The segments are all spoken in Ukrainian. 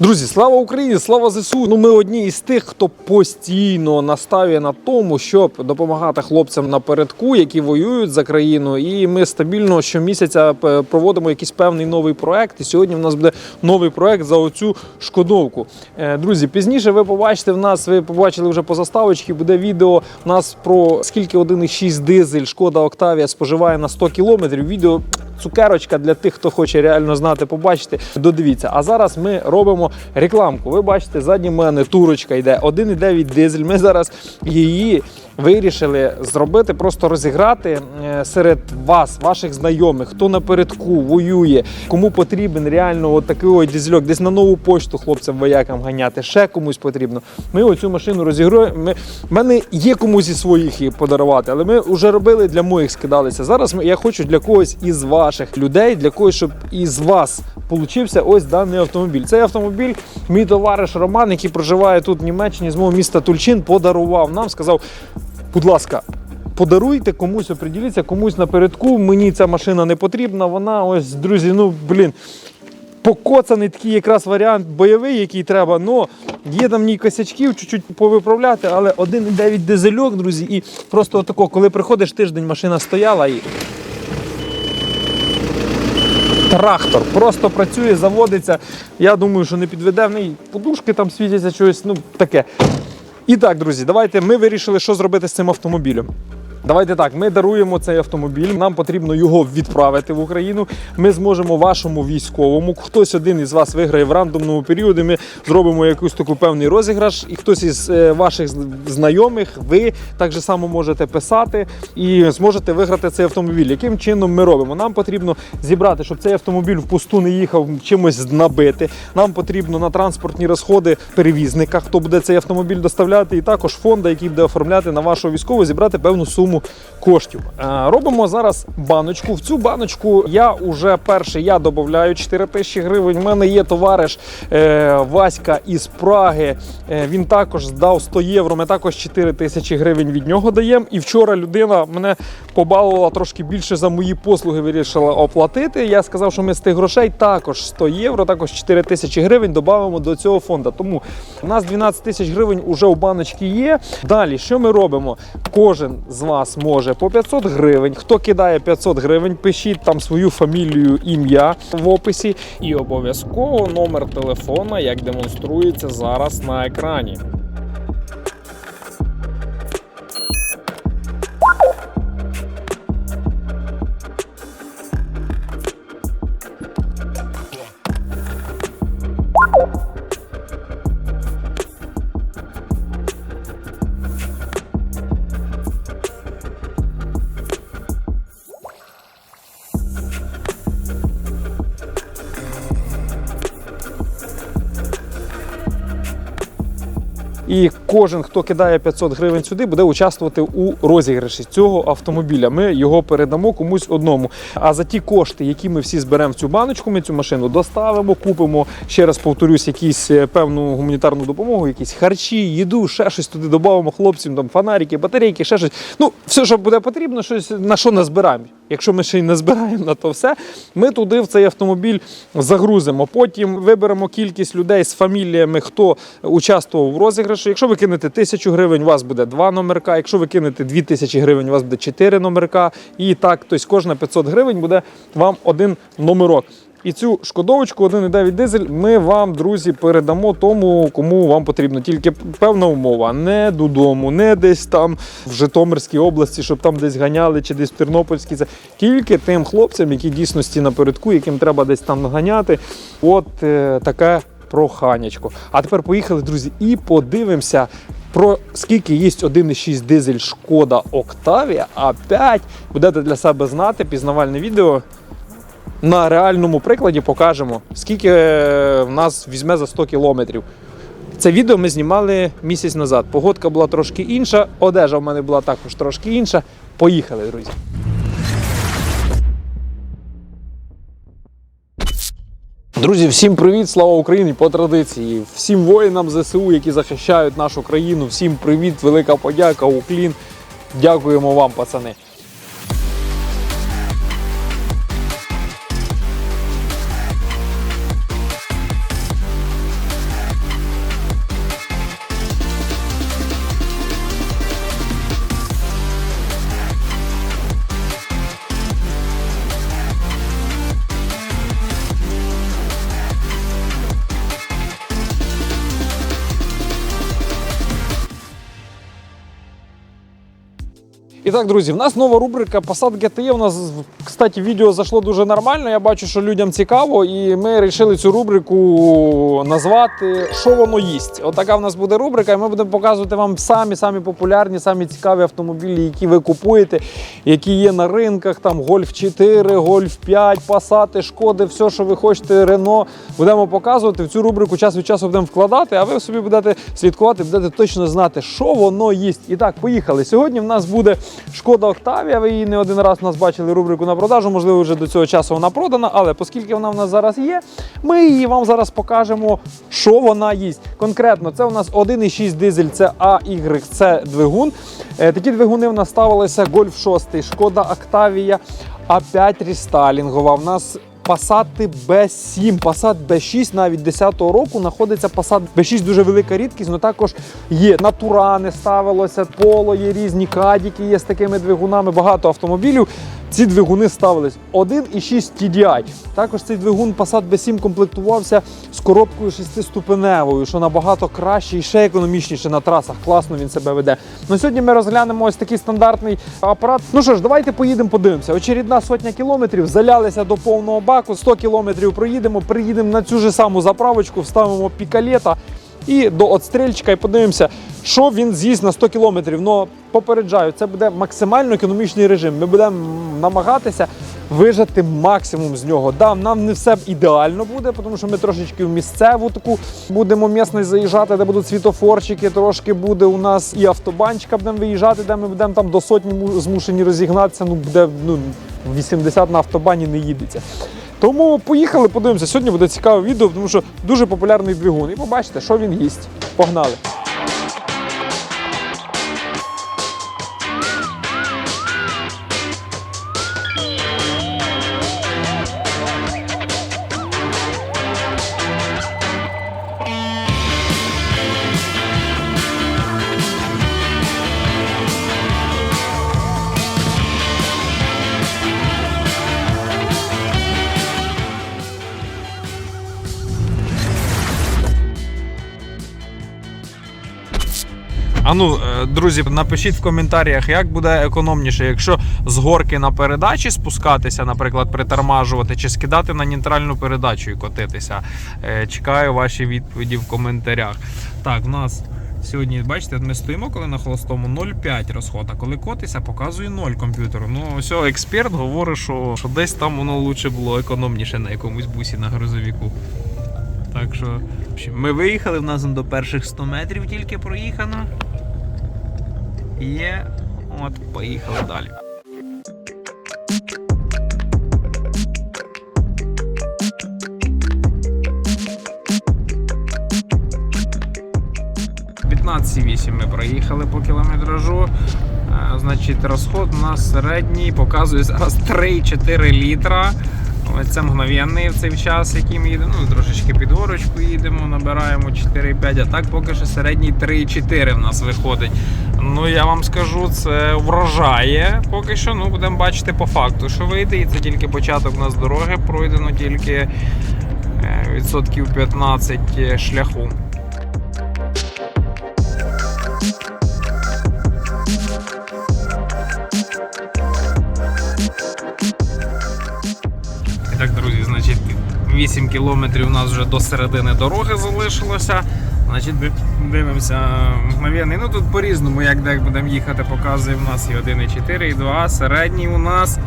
Друзі, слава Україні, слава ЗСУ. Ну ми одні із тих, хто постійно наставує на тому, щоб допомагати хлопцям напередку, які воюють за країну. І ми стабільно щомісяця е, проводимо якийсь певний новий проект. І сьогодні в нас буде новий проект за оцю шкодовку. Е, Друзі, пізніше ви побачите в нас. Ви побачили вже по заставочці. Буде відео у нас про скільки 1,6 дизель шкода Октавія споживає на 100 кілометрів. Відео цукерочка для тих, хто хоче реально знати, побачити. Додивіться. А зараз ми робимо рекламку. Ви бачите, задні мене турочка йде 1,9 дизель. Ми зараз її вирішили зробити, просто розіграти е, серед вас, ваших знайомих, хто напередку воює, кому потрібен реально от такий ось дизельок, десь на нову почту хлопцям воякам ганяти, ще комусь потрібно. Ми оцю машину розігруємо. Ми, в мене є комусь із своїх її подарувати, але ми вже робили для моїх скидалися. Зараз я хочу для когось із ваших людей, для когось, щоб із вас получився ось даний автомобіль. Цей автомобіль мій товариш Роман, який проживає тут в Німеччині, з мого міста Тульчин, подарував нам, сказав, будь ласка. Подаруйте комусь, оприділіться, комусь напередку. Мені ця машина не потрібна. Вона ось, друзі, ну блін. Покоцаний такий якраз варіант бойовий, який треба. Ну, є там ні косячків, чуть-чуть повиправляти, але 1,9 дизельок, друзі, і просто отако, коли приходиш тиждень, машина стояла і. Трактор просто працює, заводиться. Я думаю, що не підведе в неї подушки там світяться щось, ну таке. І так, друзі, давайте ми вирішили, що зробити з цим автомобілем. Давайте так, ми даруємо цей автомобіль. Нам потрібно його відправити в Україну. Ми зможемо вашому військовому. Хтось один із вас виграє в рандомному періоді. Ми зробимо якусь таку певний розіграш, і хтось із е, ваших знайомих, ви так же само можете писати і зможете виграти цей автомобіль. Яким чином ми робимо? Нам потрібно зібрати, щоб цей автомобіль в пусту не їхав чимось набити. Нам потрібно на транспортні розходи перевізника, хто буде цей автомобіль доставляти, і також фонда, який буде оформляти на вашого військового, зібрати певну суму коштів. Е, Робимо зараз баночку. В цю баночку я уже перший я додаю 4 тисячі гривень. У мене є товариш е, Васька із Праги. Е, він також здав 100 євро. Ми також 4 тисячі гривень від нього даємо. І вчора людина мене побалувала трошки більше за мої послуги. Вирішила оплатити. Я сказав, що ми з тих грошей також 100 євро, також 4 тисячі гривень додамо до цього фонду. Тому у нас 12 тисяч гривень уже у баночці є. Далі, що ми робимо? Кожен з вас може по 500 гривень. Хто кидає 500 гривень, пишіть там свою фамілію, ім'я в описі. І обов'язково номер телефона, як демонструється зараз на екрані. І кожен, хто кидає 500 гривень сюди, буде участвувати у розіграші цього автомобіля. Ми його передамо комусь одному. А за ті кошти, які ми всі зберемо в цю баночку, ми цю машину доставимо, купимо ще раз повторюсь, якісь е, певну гуманітарну допомогу, якісь харчі, їду, ще щось туди додамо хлопцям, там фонарики, батарейки, ще щось. Ну, все, що буде потрібно, щось на що назбираємо. Якщо ми ще й не збираємо на то все, ми туди в цей автомобіль загрузимо. Потім виберемо кількість людей з фаміліями, хто участвував в розіграші. Якщо ви кинете тисячу гривень, у вас буде два номерка. Якщо ви кинете дві тисячі гривень, у вас буде чотири номерка. І так, тобто кожна 500 гривень буде вам один номерок. І цю шкодовочку 1,9 дизель ми вам, друзі, передамо тому, кому вам потрібно. Тільки певна умова, не додому, не десь там в Житомирській області, щоб там десь ганяли, чи десь в Тернопільській. Це тільки тим хлопцям, які дійсності напередку, яким треба десь там ганяти. От е, таке проханячко. А тепер поїхали, друзі, і подивимося. Про скільки є 1,6 дизель шкода Октавія, а 5 будете для себе знати пізнавальне відео на реальному прикладі покажемо, скільки е, в нас візьме за 100 кілометрів. Це відео ми знімали місяць назад. Погодка була трошки інша, одежа в мене була також трошки інша. Поїхали, друзі. Друзі, всім привіт! Слава Україні! По традиції, всім воїнам ЗСУ, які захищають нашу країну. Всім привіт, велика подяка, уклін. Дякуємо вам, пацани. І так, друзі, в нас нова рубрика Passat GTE. У нас, кстати, відео зайшло дуже нормально. Я бачу, що людям цікаво, і ми вирішили цю рубрику назвати Що воно їсть. Отака в нас буде рубрика, і ми будемо показувати вам самі самі популярні, самі цікаві автомобілі, які ви купуєте, які є на ринках. Там Golf 4, Golf 5, Passat, Шкоди, все, що ви хочете, Рено. Будемо показувати в цю рубрику час від часу будемо вкладати, а ви собі будете слідкувати, будете точно знати, що воно їсть. І так, поїхали. Сьогодні в нас буде Шкода Октавія. Ви її не один раз у нас бачили рубрику на продажу. Можливо, вже до цього часу вона продана, але оскільки вона в нас зараз є, ми її вам зараз покажемо, що вона їсть. Конкретно, це у нас 1,6 дизель, це AYC двигун. Е, Такі двигуни в нас ставилися Golf 6, Шкода Октавія, А5 рестайлінгова. В нас Passat B7, Passat B6 навіть 10-го року знаходиться Passat B6 дуже велика рідкість, але також є натурани ставилося, поло є різні кадіки є з такими двигунами, багато автомобілів. Ці двигуни ставились 1,6 TDI. Також цей двигун Passat B7 комплектувався з коробкою шестиступеневою, що набагато краще і ще економічніше на трасах. Класно він себе веде. Ну сьогодні ми розглянемо ось такий стандартний апарат. Ну що ж, давайте поїдемо, подивимося. Очередна сотня кілометрів, залялися до повного баку, 100 кілометрів проїдемо, приїдемо на цю ж саму заправочку, вставимо пікалета і до отстрільчика і подивимося, що він з'їсть на 100 кілометрів. Ну, попереджаю, це буде максимально економічний режим. Ми будемо намагатися вижати максимум з нього. Да, нам не все ідеально буде, тому що ми трошечки в місцеву таку будемо місний заїжджати, де будуть світофорчики, трошки буде у нас і автобанчика будемо виїжджати, де ми будемо там до сотні змушені розігнатися. Ну, буде ну, 80 на автобані не їдеться. Тому поїхали, подивимося. Сьогодні буде цікаве відео, тому що дуже популярний двигун. І побачите, що він їсть. Погнали! Ну, е, друзі, напишіть в коментарях, як буде економніше, якщо з горки на передачі спускатися, наприклад, притормажувати, чи скидати на нейтральну передачу і котитися. Е, Чекаю ваші відповіді в коментарях. Так, в нас. Сьогодні, бачите, ми стоїмо, коли на холостому 0,5 розход, а коли котися, показує 0 комп'ютеру. Ну, ось експерт говорить, що, що десь там воно лучше було економніше на якомусь бусі на грузовіку. Так що, ми виїхали, в нас до перших 100 метрів тільки проїхано. Є. От, поїхали далі. «15,8» ми проїхали по кілометражу. Е, Значить, розход у нас середній показує зараз 3-4 літра. Ось Це мгновенний в цей час, який ми їдемо. Ну, трошечки під горочку їдемо, набираємо 4,5, а так поки що середній 3,4 в нас виходить. Ну я вам скажу, це вражає поки що. Ну, будемо бачити по факту, що вийде. І це тільки початок у нас дороги, пройдено тільки е, відсотків 15 шляху. І так, друзі, значить, 8 кілометрів у нас вже до середини дороги залишилося. Значить, ди- дивимося мгновенний. Ну тут по-різному, як де будемо їхати, показує. У нас і 1,4, і 2, середній у нас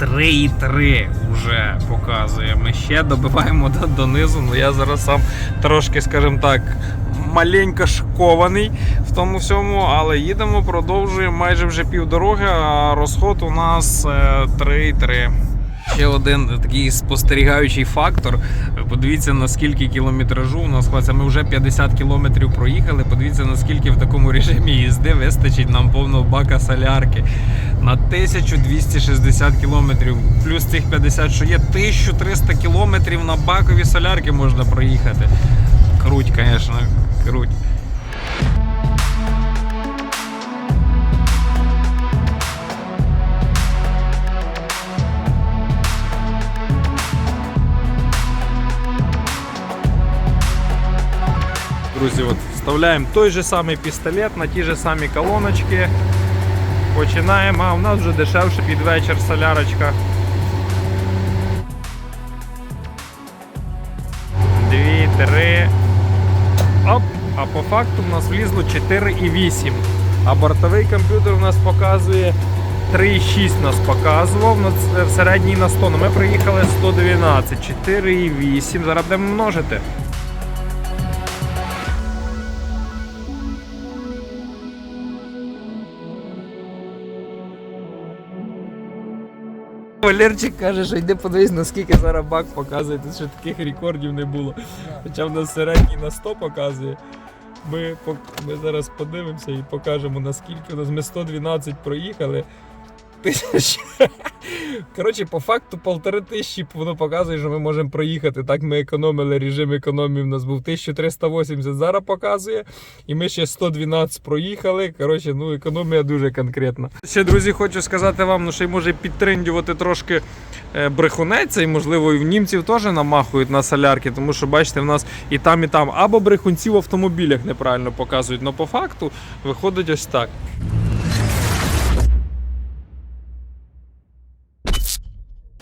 3,3 вже показує. Ми ще добиваємо до, донизу. Ну я зараз сам трошки, скажімо так, маленько шокований в тому всьому, але їдемо, продовжуємо майже вже півдороги, а розход у нас е, 3,3. Ще один такий спостерігаючий фактор. Подивіться, наскільки кілометражу у нас хватить. Ми вже 50 кілометрів проїхали. Подивіться, наскільки в такому режимі їзди вистачить нам повного бака солярки. На 1260 кілометрів, плюс цих 50, що є 1300 кілометрів на бакові солярки можна проїхати. Круть, звісно, круть. Друзі, от вставляємо той же самий пістолет на ті ж самі колоночки. Починаємо, а у нас вже дешевше під вечір солярочка. Дві, три. Оп! А по факту в нас влізло 4,8. А бортовий комп'ютер у нас показує 3,6 нас показував середній на 100. Ну ми приїхали 112, 4,8. Зараз будемо множити. Валерчик каже, що йди подивись, наскільки зараз бак показує. Тут ще таких рекордів не було. Хоча в нас середній на 100 показує. Ми, ми зараз подивимося і покажемо наскільки у нас ми 112 проїхали. Тисяч. Коротше, по факту полтори тисячі воно показує, що ми можемо проїхати. Так ми економили, режим економії у нас був 1380, зараз показує. І ми ще 112 проїхали. Коротше, ну економія дуже конкретна. Ще, друзі, хочу сказати вам, ну ще й може підтрендювати трошки е, брехунець, і можливо і в німців теж намахують на солярки, тому що бачите, в нас і там, і там або брехунці в автомобілях неправильно показують. але по факту виходить ось так.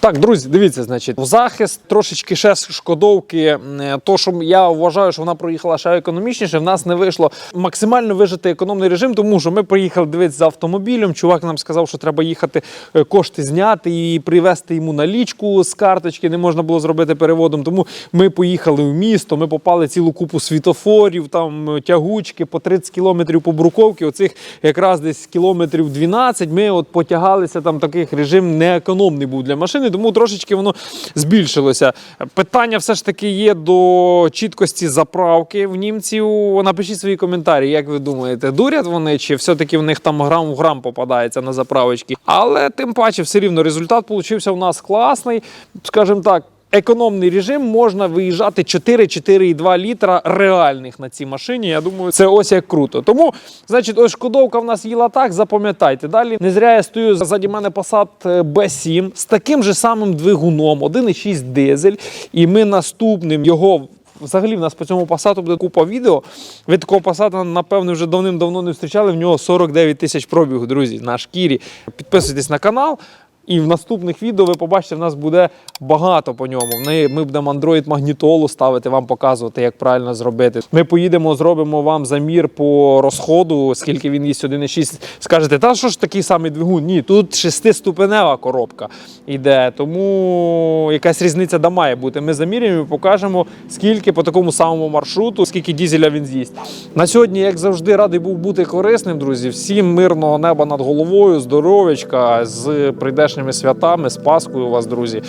Так, друзі, дивіться, значить, в захист трошечки ще шкодовки. То, що я вважаю, що вона проїхала ще економічніше, в нас не вийшло максимально вижити економний режим, тому що ми приїхали дивитися за автомобілем. Чувак нам сказав, що треба їхати е, кошти зняти і привезти йому налічку з карточки. Не можна було зробити переводом. Тому ми поїхали в місто. Ми попали цілу купу світофорів, там е, тягучки по 30 кілометрів по бруковці. Оцих якраз десь кілометрів 12. Ми от потягалися. Там таких режим неекономний був для машини, тому трошечки воно збільшилося. Питання все ж таки є до чіткості заправки в німців. Напишіть свої коментарі, як ви думаєте, дурять вони чи все-таки в них там грам в грам попадається на заправочки. Але тим паче, все рівно результат получився у нас класний. Скажімо так. Економний режим можна виїжджати 4-4,2 літра реальних на цій машині. Я думаю, це ось як круто. Тому, значить, ось шкодовка в нас їла так. Запам'ятайте. Далі не зря я стою ззаді мене Passat B7 з таким же самим двигуном, 1,6 дизель. І ми наступним його. Взагалі, в нас по цьому Passat буде купа відео. Ви такого Passat, напевно, вже давним-давно не зустрічали. В нього 49 тисяч пробігу, друзі, на шкірі. Підписуйтесь на канал. І в наступних відео ви побачите, в нас буде багато по ньому. Ми, будемо Android магнітолу ставити, вам показувати, як правильно зробити. Ми поїдемо, зробимо вам замір по розходу, скільки він їсть 1,6. Скажете, та що ж такий самий двигун? Ні, тут шестиступенева коробка йде, тому якась різниця да має бути. Ми заміряємо і покажемо, скільки по такому самому маршруту, скільки дізеля він з'їсть. На сьогодні, як завжди, радий був бути корисним, друзі. Всім мирного неба над головою, здоров'ячка з прийдешніми святами, з Паскою у вас, друзі.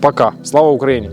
Пока. Слава Україні!